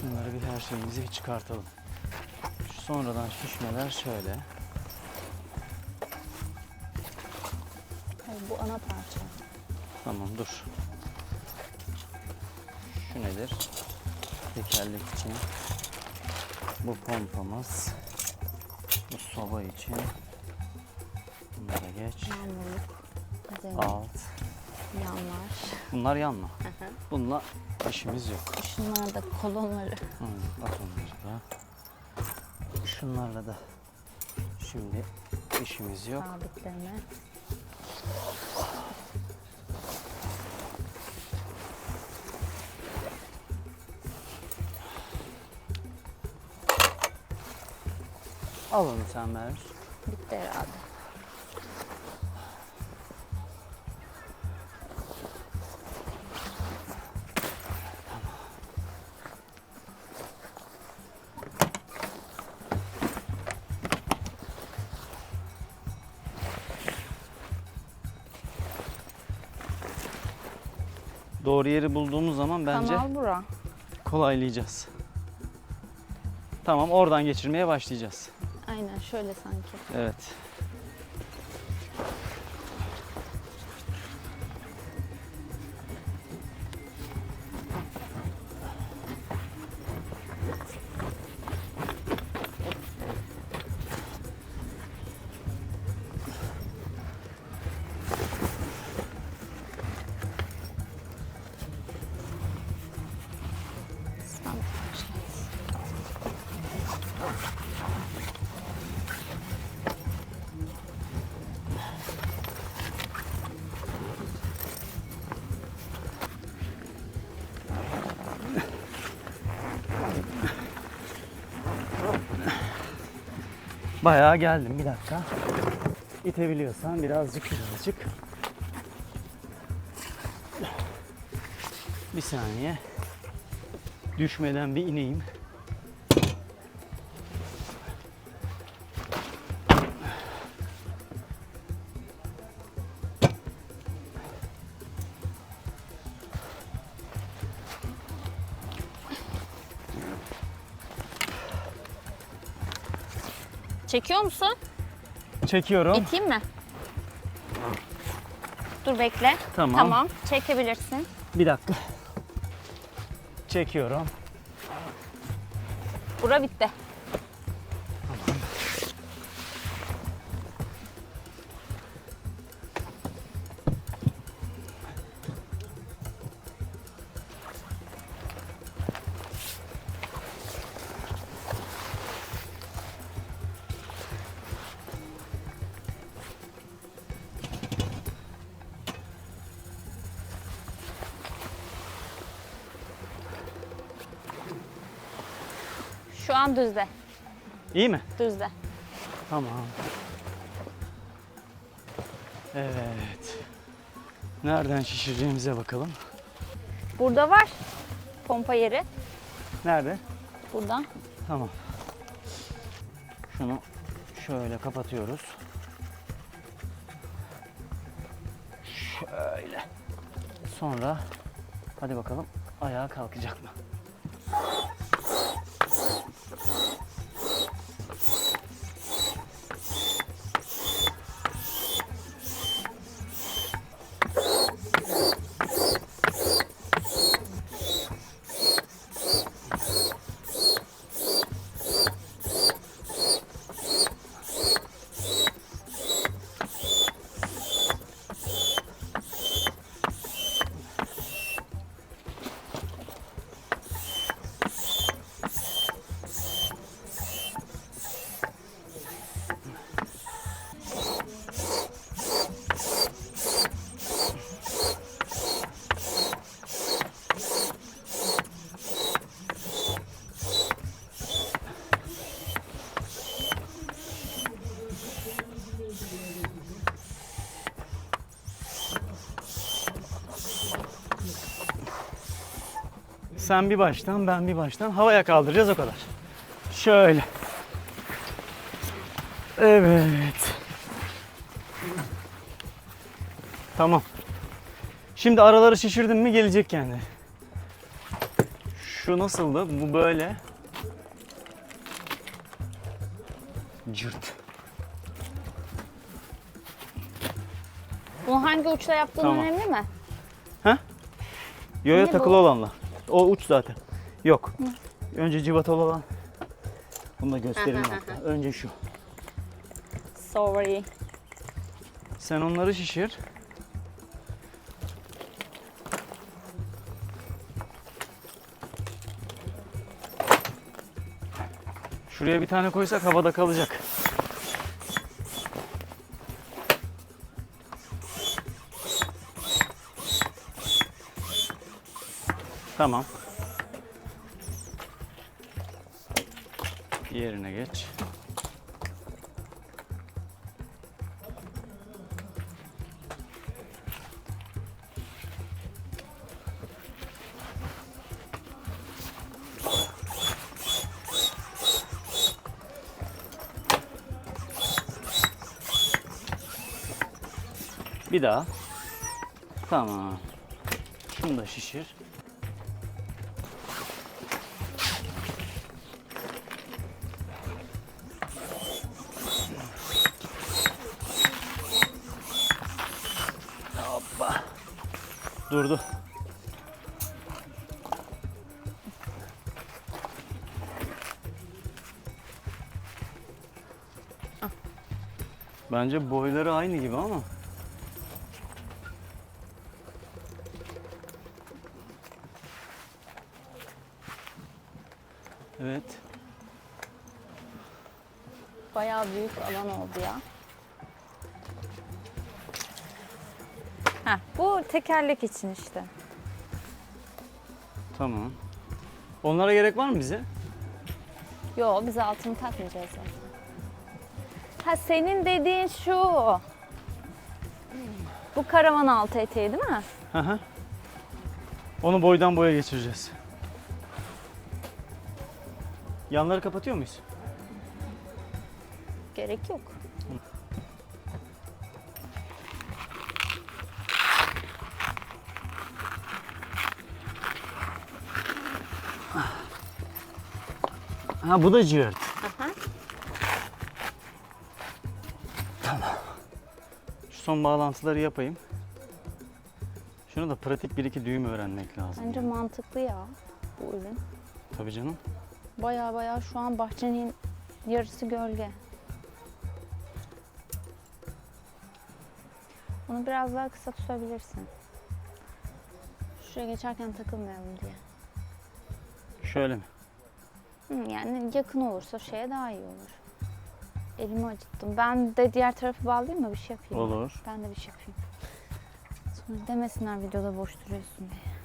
Şunları bir her şeyimizi bir çıkartalım. Şu sonradan şişmeler şöyle. Hayır, bu ana parça. Tamam dur. Şu nedir? Tekerlek için. Bu pompamız. Bu soba için. Bunlara geç. Yağmurluk. Zemin, Alt. yanlar. Bunlar yanma. Hı hı. Bununla işimiz yok. Şunlar da kolonları. Hı, at onları da. Şunlarla da şimdi işimiz yok. Sabitleme. Al onu sen Merve. Bitti herhalde. Doğru yeri bulduğumuz zaman bence Kanal bura. kolaylayacağız. Tamam oradan geçirmeye başlayacağız. Aynen şöyle sanki. Evet. Bayağı geldim bir dakika. İtebiliyorsan birazcık birazcık. Bir saniye. Düşmeden bir ineyim. Çekiyor musun? Çekiyorum. İteyim mi? Dur bekle. Tamam. Tamam. Çekebilirsin. Bir dakika. Çekiyorum. Bura bitti. Şu an düzde. İyi mi? Düzde. Tamam. Evet. Nereden şişireceğimize bakalım. Burada var pompa yeri. Nerede? Buradan. Tamam. Şunu şöyle kapatıyoruz. Şöyle. Sonra hadi bakalım ayağa kalkacak mı? Sen bir baştan, ben bir baştan havaya kaldıracağız o kadar. Şöyle. Evet. Tamam. Şimdi araları şişirdin mi gelecek kendi. Şu nasıldı? Bu böyle. Cırt. Bunu hangi uçla yaptığın Tamam. önemli mi? Yoya Ne bu? takılı olanla. O uç zaten. Yok. Önce civatalı olan. Bunu da göstereyim hatta. Önce şu. Sorry. Sen onları şişir. Şuraya bir tane koysak havada kalacak. Tamam. Yerine geç. Bir daha. Tamam. Şunu da şişir. Durdu. Bence boyları aynı gibi ama. Evet. Bayağı büyük alan oldu ya. Heh, bu tekerlek için işte. Tamam. Onlara gerek var mı bize? Yo biz altını takmayacağız zaten. Ha senin dediğin şu. Bu karavan altı eteği değil mi? Hı hı. Onu boydan boya geçireceğiz. Yanları kapatıyor muyuz? Gerek yok. Ha bu da cırt. Aha. Şu son bağlantıları yapayım. Şunu da pratik bir iki düğüm öğrenmek lazım. Bence mantıklı ya bu ürün. Tabii canım. Baya baya şu an bahçenin yarısı gölge. Bunu biraz daha kısa tutabilirsin. Şuraya geçerken takılmayalım diye. Şöyle mi? Yani yakın olursa şeye daha iyi olur. Elimi acıttım. Ben de diğer tarafı bağlayayım mı? Bir şey yapayım. Olur. Ben de bir şey yapayım. Sonra demesinler videoda boş duruyorsun diye.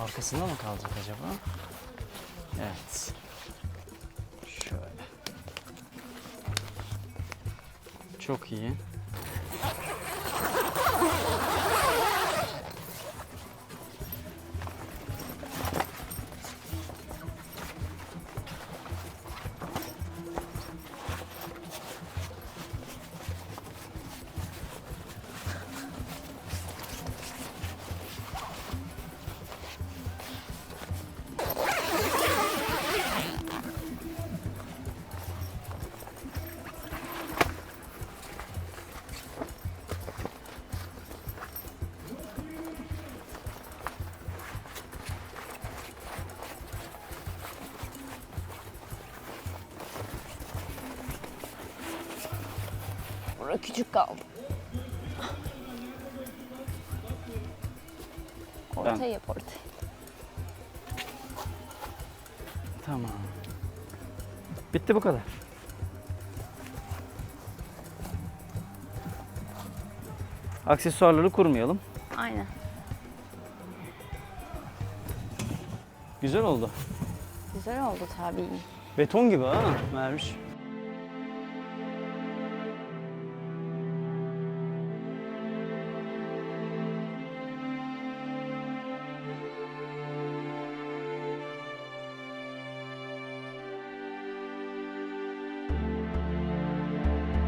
Arkasında mı kalacak acaba? Evet. Şöyle. Çok iyi. Bura küçük kaldı. Ortaya yap ortaya. Tamam. Bitti bu kadar. Aksesuarları kurmayalım. Aynen. Güzel oldu. Güzel oldu tabii. Beton gibi ha Mermiş.